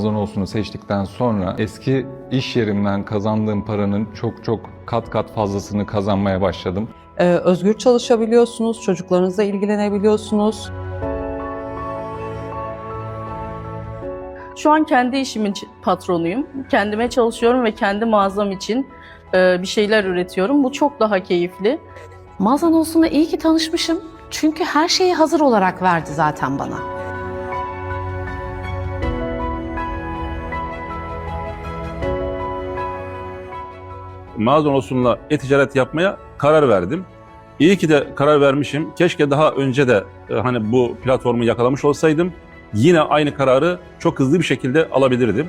Amazon olsunu seçtikten sonra eski iş yerimden kazandığım paranın çok çok kat kat fazlasını kazanmaya başladım. Ee, özgür çalışabiliyorsunuz, çocuklarınızla ilgilenebiliyorsunuz. Şu an kendi işimin patronuyum. Kendime çalışıyorum ve kendi mağazam için e, bir şeyler üretiyorum. Bu çok daha keyifli. Mağazan olsun da iyi ki tanışmışım. Çünkü her şeyi hazır olarak verdi zaten bana. Mağazan olsunla e-ticaret yapmaya karar verdim. İyi ki de karar vermişim. Keşke daha önce de e, hani bu platformu yakalamış olsaydım yine aynı kararı çok hızlı bir şekilde alabilirdim.